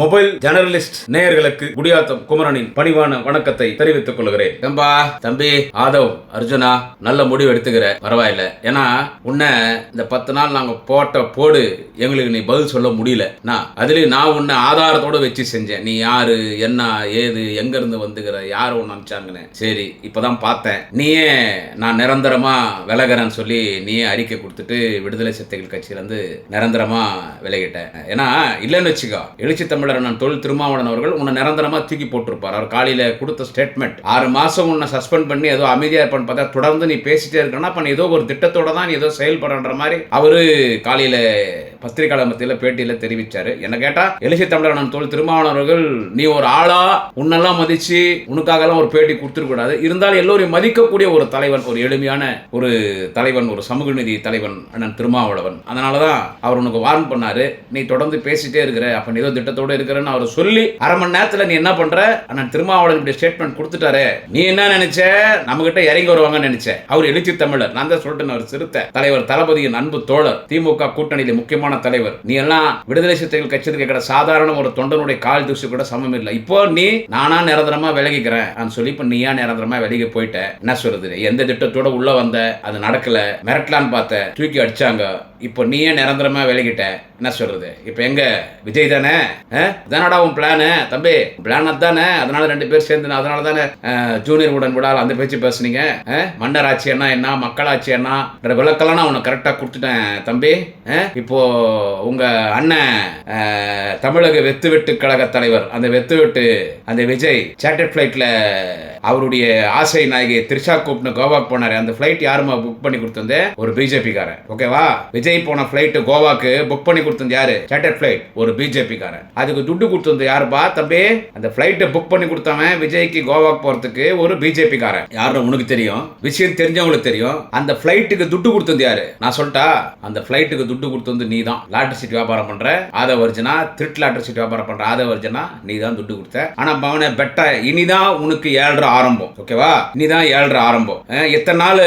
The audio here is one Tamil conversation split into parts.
மொபைல் ஜெர்னலிஸ்ட் நேயர்களுக்கு குடியாத்தம் குமரனின் பணிவான வணக்கத்தை தெரிவித்துக் கொள்கிறேன். தம்பா தம்பி ஆதவ் அர்ஜுனா நல்ல முடிவு எடுத்துக்கிற பரவாயில்ல. ஏன்னா உன்னை இந்த பத்து நாள் நாங்க போட்ட போடு எங்களுக்கு நீ பதில் சொல்ல முடியல. நான் அதுலயும் நான் உன்னை ஆதாரத்தோட வச்சு செஞ்சேன். நீ யாரு என்ன ஏது எங்க இருந்து வந்துக்கிற யார் ஒன்று அனுப்பிச்சாங்கன்னு. சரி இப்பதான் பார்த்தேன். நீயே நான் நிரந்தரமா விலகிறேன்னு சொல்லி நீயே அறிக்கை கொடுத்துட்டு விடுதலை சிறுத்தைகள் கட்சியில இருந்து நிரந்தரமா விலகிட்டேன் ஏன்னா இல்லைன்னு வச்சுக்கோ எழுச்சி தமிழர் அண்ணன் தொழில் திருமாவளவன் அவர்கள் உன்னை நிரந்தரமா தூக்கி போட்டிருப்பார். அவர் காலையில் கொடுத்த ஸ்டேட்மெண்ட் ஆறு மாதம் உன்னை சஸ்பெண்ட் பண்ணி ஏதோ அமைதியாக இருப்பான்னு பார்த்தா தொடர்ந்து நீ பேசிட்டே இருக்கனா அப்போ ஏதோ ஒரு திட்டத்தோட தான் நீ ஏதோ செயல்படுற மாதிரி அவரு காலையில் பத்திரிகையாளர் மத்தியில் பேட்டியில தெரிவிச்சாரு. என்ன கேட்டால் எழுச்சி தமிழர் அண்ணன் தொழில் திருமாவளவன் அவர்கள் நீ ஒரு ஆளா? உன்னெல்லாம் மதிச்சு உனக்காகலாம் ஒரு பேட்டி கொடுத்துருக்கூடாது இருந்தாலும் எல்லோரையும் மதிக்கக்கூடிய ஒரு தலைவன் ஒரு எளிமையான ஒரு தலைவன் ஒரு சமூக நீதி தலைவன் அண்ணன் திருமாவளவன். அதனால தான் அவர் உனக்கு வார்ன் பண்ணாரு. நீ தொடர்ந்து பேசிட்டே இருக்கிற அப்போ ஏதோ திட்டத்தோட இருக்கிறன்னு அவர் சொல்லி அரை மணி நேரத்துல நீ என்ன பண்ற? அண்ணன் திருமாவளவன் இப்படி ஸ்டேட்மெண்ட் கொடுத்துட்டாரு. நீ என்ன நினைச்ச? நம்ம கிட்ட இறங்கி வருவாங்கன்னு நினைச்ச அவர் எழுச்சி தமிழர். நான் தான் சொல்லிட்டு அவர் சிறுத்தை. தலைவர் தளபதியின் அன்பு தோழர் திமுக கூட்டணியில முக்கியமான தலைவர். நீ எல்லாம் விடுதலை சிறுத்தைகள் கட்சியில் கேட்கிற சாதாரண ஒரு தொண்டனுடைய கால் தூசி கூட சமம் இல்லை. இப்போ நீ நானா நிரந்தரமா விலகிக்கிறேன் நான் சொல்லி இப்ப நீயா நிரந்தரமா விலகி போயிட்ட. என்ன சொல்றது? எந்த திட்டத்தோட உள்ள வந்த? அது நடக்கல. மிரட்டலான்னு பார்த்த. தூக்கி அடிச்சாங்க. இப்போ நீயே நிரந்தரமா விலகிட்ட என்ன சொல்றது? இப்போ எங்க? விஜய் தானே? தானடா உன் பிளானு தம்பி பிளான் தானே அதனால ரெண்டு பேர் சேர்ந்து அதனால தானே ஜூனியர் உடன் விடால் அந்த பேச்சு பேசுனீங்க. மன்னர் ஆட்சி என்ன என்ன? மக்களாட்சி என்ன விளக்கெல்லாம் நான் உனக்கு கரெக்டாக கொடுத்துட்டேன் தம்பி. இப்போ உங்க அண்ணன் தமிழக வெத்து வெட்டு கழக தலைவர் அந்த வெத்து வெட்டு அந்த விஜய் சேட்டர் ஃப்ளைட்டில் அவருடைய ஆசை நாயகி திரிஷா கூப்னு கோவாக்கு போனாரு. அந்த ஃப்ளைட் யாருமா புக் பண்ணி கொடுத்தது ஒரு பிஜேபி காரன். ஓகேவா விஜய் போன ஃப்ளைட்டு கோவாக்கு புக் பண்ணி கொடுத்தது யாரு? சேட்டர் ஃப்ளைட் ஒரு பிஜேபி காரன். அதுக்கு துட்டு கொடுத்தது யாருப்பா? தம்பி அந்த ஃப்ளைட்டை புக் பண்ணி கொடுத்தவன் விஜய்க்கு கோவாக்கு போறதுக்கு ஒரு பிஜேபி காரன். யாரும் உனக்கு தெரியும்? விஷயம் தெரிஞ்சவங்களுக்கு தெரியும். அந்த ஃப்ளைட்டுக்கு துட்டு கொடுத்தது யாரு? நான் சொல்லிட்டா அந்த ஃப்ளைட்டுக்கு துட்டு கொடுத்தது நீ தான் லாட்டரி சீட் வியாபாரம் பண்ற ஆத வர்ஜனா திருட்டு லாட்டரி சீட் வியாபாரம் பண்ற ஆத வர்ஜனா நீ தான் துட்டு கொடுத்த. ஆனா பவன பெட்ட இனிதான் உனக்கு ஏழரை ஆரம்பம். ஓகேவா இனிதான் ஏழரை ஆரம்பம். எத்தனை நாள்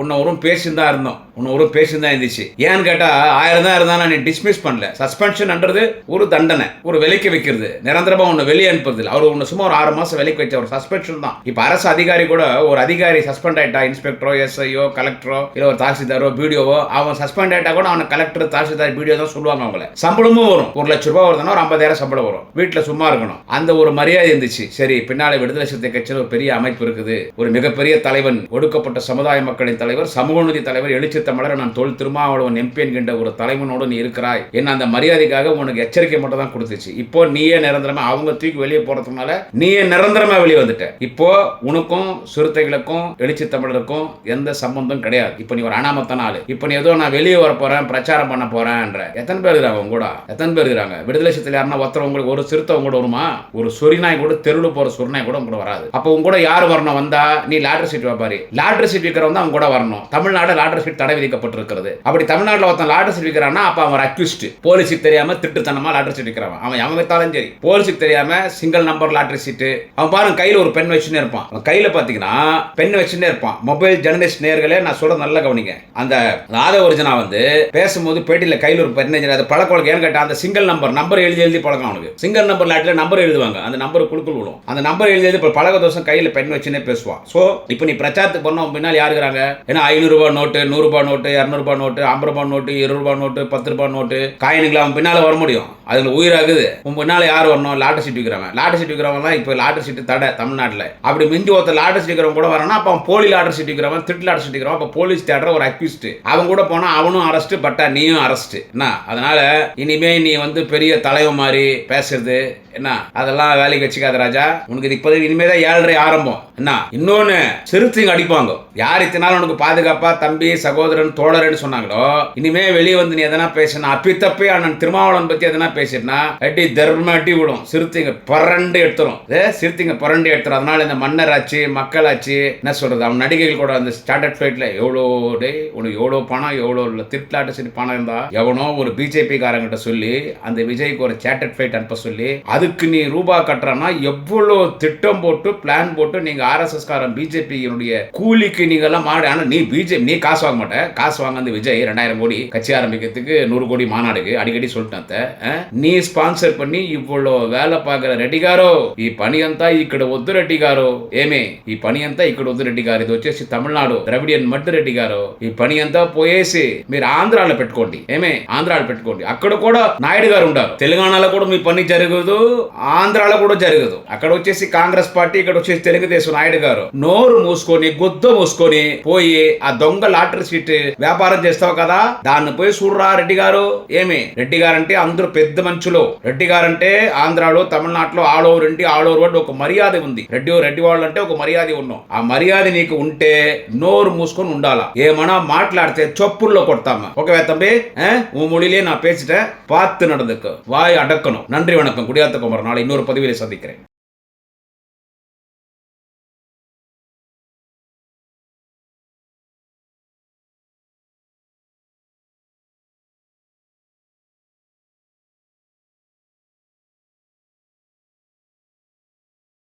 உன்னை வரும் பேசின்னு தான் இருந்தோம். உன்னை ஒரு பேசின்னு தான் இருந்துச்சு. ஏன்னு கேட்டா ஆயிரம் தான் இருந்தா நீ டிஸ்மிஸ் பண்ணல. சஸ்பென்ஷன்ன்றது ஒரு தண்டனை ஒரு விலைக்கு வைக்கிறது. நிரந்தரமா உன்னை வெளியே அனுப்புறது இல்ல. அவர் உன்னை சும்மா ஒரு ஆறு மாசம் விலைக்கு வச்ச ஒரு சஸ்பென்ஷன் தான். இப்ப அரசு அதிகாரி கூட ஒரு அதிகாரி சஸ்பெண்ட் ஆயிட்டா இன்ஸ்பெக்டரோ எஸ்ஐயோ கலெக்டரோ இல்ல ஒரு தாசில்தாரோ பிடிஓவோ அவன் சஸ்பெண்ட் ஆயிட்டா கூட அவனை கலெக்டர் தாசில்தார் பிடிஓ தான் சொல்லுவாங்க அவங்கள. சம்பளமும் வரும். ஒரு லட்ச ரூபாய் வருதுன்னா ஒரு ஐம்பதாயிரம் சம்பளம் வரும். வீட்டுல சும்மா இருக்கணும். அந்த ஒரு மரியாதை இருந்துச்சு. சரி பின்னாலே விடுதலை சிறுத்தை கட்சியில் ஒரு பெரிய அமைப்பு இருக்குது. ஒரு மிகப்பெரிய தலைவன் ஒடுக்கப்பட்ட சமுதாய மக்களின் தலைவர் சமூக நீதி தலைவர் எழுச்சி தமிழர் நான் தொல் திருமாவளவன் எம்பி என்கின்ற ஒரு தலைவனோடு நீ இருக்கிறாய். என்ன அந்த மரியாதைக்காக உனக்கு எச்சரிக்கை மட்டும் தான் கொடுத்துச்சு. இப்போ நீயே நிரந்தரமா அவங்க தூக்கி வெளியே போறதுனால நீயே நிரந்தரமா வெளியே வந்துட்ட. இப்போ உனக்கும் சிறுத்தைகளுக்கும் எழுச்சி தமிழருக்கும் எந்த சம்பந்தம் கிடையாது. இப்போ நீ ஒரு அனாமத்தான ஆளு. இப்போ நீ ஏதோ நான் வெளியே வர போறேன் பிரச்சாரம் பண்ண போறேன்ற. எத்தனை பேர் இருக்கிறாங்க உங்க கூட? எத்தனை பேர் இருக்கிறாங்க? விடுதலை சிறுத்தையில் யாருன்னா ஒருத்தர் உங்களுக்கு ஒரு சிறுத்தை உங்க கூட வருமா? ஒரு சொரிநாய் கூட தெருவில் போற சொரிநாய் கூட உங்க கூட வராது. அப்போ உங்க கூட யார் வரணும்? வந்தா நீ லாட்ரி சீட் வியாபாரி லாட்ரி சீட் விற்கிறவங்க அவங்க கூட வரணும். தமிழ்நாடு லாட்ரி சீட் தடை விதிக்கப்பட்டிருக்கிறது. அப்படி தமிழ்நாட்டில் ஒருத்தன் லாட்டரி சீட் அப்போ அப்ப அவன் அக்யூஸ்ட் போலீஸுக்கு தெரியாம திட்டுத்தனமா லாட்டரி சீட் விற்கிறவன் அவன் அவன் வித்தாலும் சரி. போலீஸுக்கு தெரியாம சிங்கிள் நம்பர் லாட்டரி சீட்டு அவன் பாருங்க கையில் ஒரு பெண் வச்சுன்னே இருப்பான். அவன் கையில் பாத்தீங்கன்னா பெண் வச்சுன்னே இருப்பான். மொபைல் ஜெர்னலிஸ்ட் நேர்களே நான் சொல்ற நல்லா கவனிங்க. அந்த ராத ஒரிஜினா வந்து பேசும்போது பேட்டியில் கையில் ஒரு பெண் வச்சு- அது பழக்க வழக்கம். ஏன்னு கேட்டா அந்த சிங்கிள் நம்பர் நம்பர் எழுதி எழுதி பழக்கம் அவனுக்கு. சிங்கிள் நம்பர் லாட்டில நம்பர் எழுதுவாங்க. அந்த நம்பர் குழுக்குள் விழும். அந்த நம்பர் எழுதி எழுதி பழக தோசம் கையில் பெண் வச்சுன்னே பேசுவான். ஸோ இப்போ நீ பிரச்சாரத்துக்கு பண்ண உன் பின்னால் இருக்கிறாங்க? ஏன்னா ஐநூறுரூபா நோட்டு நூறுரூபா நோட்டு இரநூறுபா நோட்டு ஐம்பது ரூபாய் நோட்டு இருபது ரூபாய் நோட்டு பத்து ரூபாய் நோட்டு காயினுக்குலாம் அவன் பின்னால் வர முடியும். அதில் உயிராகுது உன் பின்னால் யார் வரணும்? லாட்டரி சீட் விற்கிறவன் லாட்டரி சீட் விற்கிறவன் இப்போ லாட்டரி சீட்டு தடை தமிழ்நாட்டில். அப்படி மிஞ்சி ஒருத்தர் லாட்டரி சீட் விற்கிறவன் கூட வரனா அப்போ அவன் போலி லாட்டரி சீட் விற்கிறவன் திருட்டு லாட்டரி சீட் விற்கிறவன் அப்போ போலீஸ் தேடுற ஒரு அக்யூஸ்ட் அவன் கூட போனா அவனும் அரெஸ்ட் பட்டா நீயும் அரெஸ்ட் என்ன? அதனால இனிமே நீ வந்து பெரிய தலைவன் மாதிரி பேசுறது என்ன? அதெல்லாம் வேலைக்கு வச்சுக்காத ராஜா. உனக்கு இது இப்போதைக்கு இனிமே தான் ஏழரை ஆரம்பம். என்ன? இன்னொன்னு சிறுத்தைங்க அடிப்பாங்க. யார் இத்தனாலும் உனக்கு பாதுகாப்பா? தம்பி சகோதரன் தோழர்னு சொன்னாங்களோ? இனிமே வெளியே வந்து நீ எதனா பேசினா அப்பி தப்பி அண்ணன் திருமாவளவன் பத்தி எதனா பேசினா அடி தர்ம அடி விடும். சிறுத்தைங்க பரண்டு எடுத்துரும். சிறுத்தைங்க பரண்டு எடுத்துரும். அதனால இந்த மன்னர் ஆச்சு மக்கள் ஆச்சு என்ன சொல்றது அவன் நடிகைகள் கூட அந்த ஸ்டாண்டர்ட் ஃபிளைட்ல எவ்வளோ டே உனக்கு எவ்வளோ பணம் எவ்வளோ திருட்லாட்டு சரி பணம் இருந்தா எவனோ ஒரு பிஜேபி காரங்கிட்ட சொல்லி அந்த விஜய்க்கு ஒரு சேட்டட் ஃபிளைட் அனுப்ப சொல்லி அதுக்கு நீ ரூபா கட்டுறனா எவ்வளோ திட்டம் போட்டு பிளான் போட்டு நீங்க ஆர்எஸ்எஸ் காரன் பிஜேபியினுடைய கூலிக்கு நீங்க எல்லாம் மாடு ஆனா நீ பிஜேபி நீ காசு வாங்க மாட்ட. காசு வாங்கினது விஜய் ரெண்டாயிரம் கோடி கட்சி ஆரம்பிக்கிறதுக்கு நூறு கோடி மாநாடுக்கு அடிக்கடி சொல்லிட்டேன் அத்தை. ஆ? நீ స్పాన్సర్ பண்ணி ఇవ్వలో వేల పాకల రెడ్డి గారు ఈ పని అంతా ఇక్కడ వద్దు రెడ్డి గారు ఏమే ఈ పని అంతా ఇక్కడ వద్దు రెడ్డి గారు ఇది వచ్చేసి తమిళనాడు ద్రవిడియన్ మడ్డు రెడ్డి గారు ఈ పని అంతా పోయేసి మీరు ఆంధ్రాలో పెట్టుకోండి ఏమే ఆంధ్రాలో పెట్టుకోండి అక్కడ కూడా నాయుడు గారు ఉండారు తెలంగాణలో కూడా మీ పని జరగదు ఆంధ్రాలో కూడా జరగదు అక్కడ వచ్చేసి కాంగ్రెస్ పార్టీ ఇక్కడ వచ్చేసి తెలుగుదేశం నాయుడు గారు నోరు మూసుకొని గుద్ద మూసుకొని పోయి ఆ దొంగ లాటరీ సీట్ వ్యాపారం చేస్తావు కదా దాన్ని పోయి చూడరా రెడ్డి గారు ఏమి రెడ్డి గారంటే అందరూ పెద్ద మనుషులు రెడ్డి గారంటే ఆంధ్రాలో తమిళనాడులో ఆల్ ఓవర్ ఇంటి ఆల్ ఓవర్ వరల్డ్ ఒక మర్యాద ఉంది రెడ్డి రెడ్డి వాళ్ళు అంటే ఒక మర్యాద ఉన్నాం ఆ మర్యాద నీకు ఉంటే నోరు మూసుకొని ఉండాలా ఏమన్నా మాట్లాడితే చొప్పుల్లో కొడతామా ఒకవే தம்பி உன் மொழியிலே நான் பேசிட்டேன் பார்த்து நடந்துக்க வாய் அடக்கணும் நன்றி வணக்கம் குடியாத்த குமரன் நாளை இன்னொரு பதிவிலே சந்திக்கிறேன்